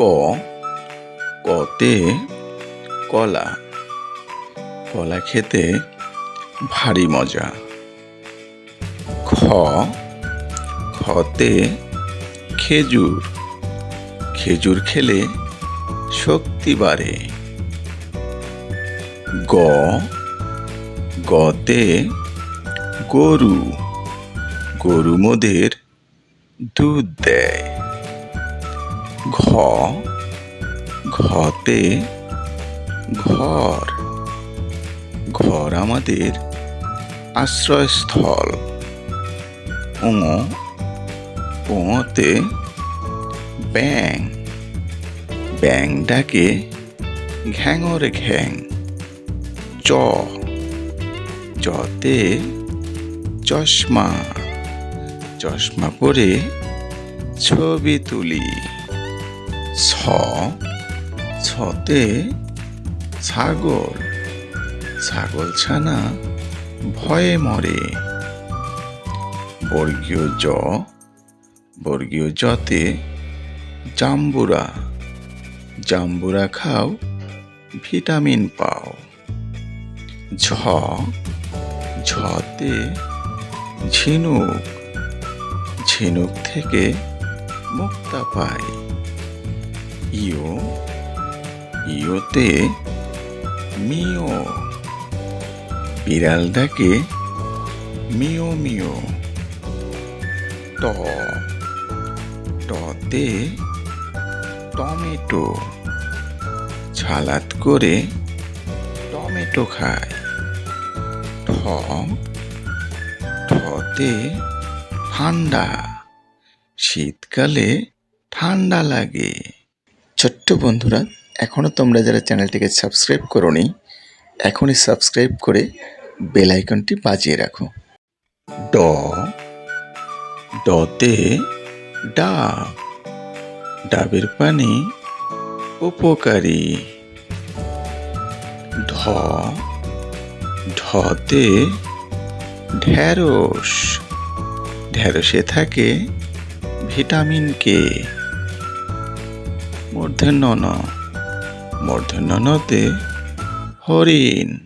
ক, কতে কলা। কলা খেতে ভারী মজা। খ, খতে খেজুর। খেজুর খেলে শক্তি বাড়ে। গ, গতে গরু। গরু মোদের দুধ দেয়। ঘ, ঘতে ঘর। ঘর আমাদের আশ্রয়স্থল। ওতে ব্যাং ব্যাং ডাকে ঘ্যাঙরে ঘ্যাং। চ চতে চশমা। চশমা পরে ছবি তুলি। ছ, ছতে ছাগল ছাগল ছানা ভয়ে মরে। বর্গীয় জ, বর্গীয় জতে জাম্বুরা জাম্বুরা খাও, ভিটামিন পাও। ঝ, ঝতে ঝিনুক ঝিনুক থেকে মুক্তা পাই। ইও ইওতে মিও বিড়াল ডাকে মিও মিও টতে টমেটো ছালাদ করে টমেটো খায়। ঠ, ঠতে ঠান্ডা, শীতকালে ঠান্ডা লাগে। ছোট্ট বন্ধুরা এখনও তোমরা যারা চ্যানেলটিকে সাবস্ক্রাইব করোনি, এখনই সাবস্ক্রাইব করে বেল আইকনটি বাজিয়ে রাখো। ড, ডতে ডাব ডাবের পানি উপকারী। ঢ, ঢতে ঢ্যাঁড়স ঢ্যাঁড়সে থাকে ভিটামিন কে। মূর্ধন্য ন মূর্ধন্য নতে হরিণ।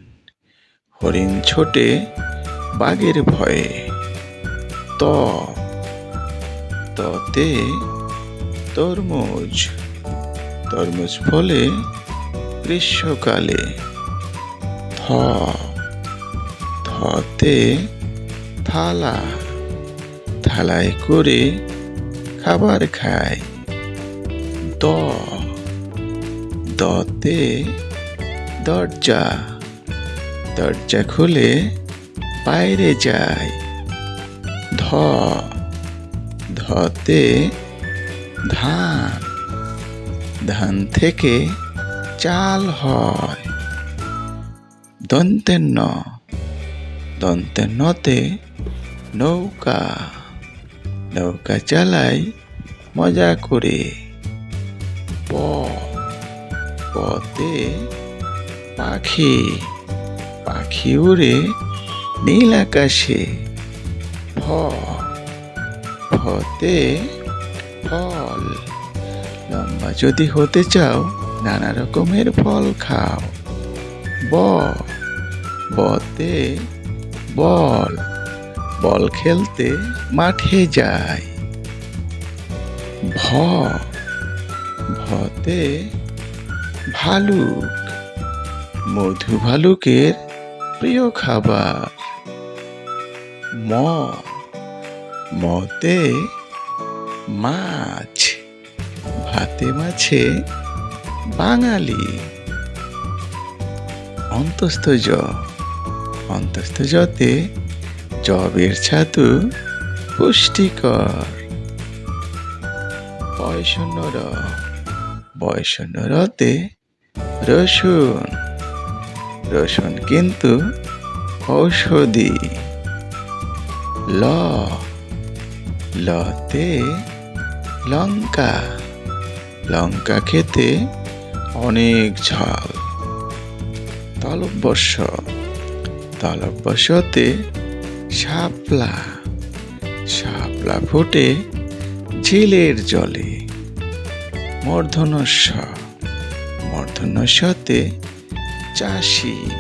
হরিণ ছোটে বাঘের ভয়ে। ত। ততে তরমুজ। তরমুজ ফলে গ্রীষ্মকালে। থ। থতে থালা। থালায় করে খাবার খায়। দ, দতে দরজা দরজা খুলে বাইরে যায় ধ, ধতে ধান ধান থেকে চাল হয়। দন্তের ন দন্তের নতে নৌকা নৌকা চালাই মজা করে। প পতে পাখি পাখি উড়ে নীল আকাশে। ফ ফতে ফল। লম্বা যদি হতে চাও, নানা রকমের ফল খাও। ব, বতে বল। বল খেলতে মাঠে যায়। ভ ভতে ভালুক, মধু ভালুকের প্রিয় খাবার। ম, মতে মাছ, ভাতে মাছে বাঙালি। অন্তস্থ জ, অন্তস্থ জতে জবের ছাতু পুষ্টিকর। বয়শূন্য র রতে রসুন। রসুন কিন্তু ঔষধি। ল। লতে লঙ্কা। লঙ্কা খেতে অনেক ঝাল। তালব্যস্য। তালব্যস্যতে শাপলা। শাপলা ফুটে ঝিলের জলে। মূর্ধন্যস্ব মূর্ধন্যস্বতে চাষি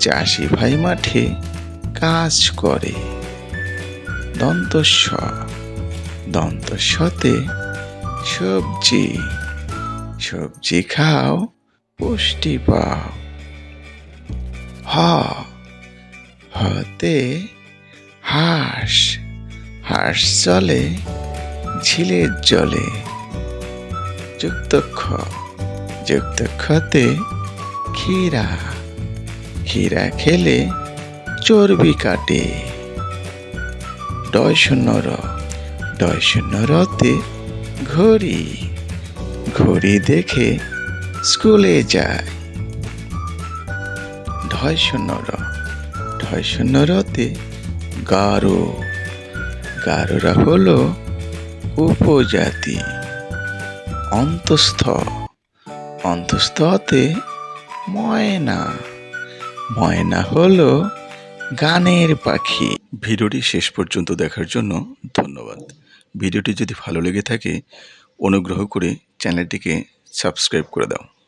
চাষি ভাই মাঠে কাজ করে। দন্তস্ব, দন্তস্বতে সবজি সবজি খাও, পুষ্টি পাও। হ, হতে হাঁস হাঁস চলে, ঝিলের জলে। যুক্ত খ। যুক্ত খতে ক্ষীরা। ক্ষীরা খেলে চর্বি কাটে। ডয় শূন্য র। ডয় রতে ঘড়ি। ঘড়ি দেখে স্কুলে যায়। ঢয় শূন্য র। ঢয় শূন্য রতে গারো। গারোরা হলো উপজাতি। অন্তস্থ। অন্তস্থতে ময়না। ময়না হলো গানের পাখি। ভিডিওটি শেষ পর্যন্ত দেখার জন্য ধন্যবাদ। ভিডিওটি যদি ভালো লেগে থাকে, অনুগ্রহ করে চ্যানেলটিকে সাবস্ক্রাইব করে দাও।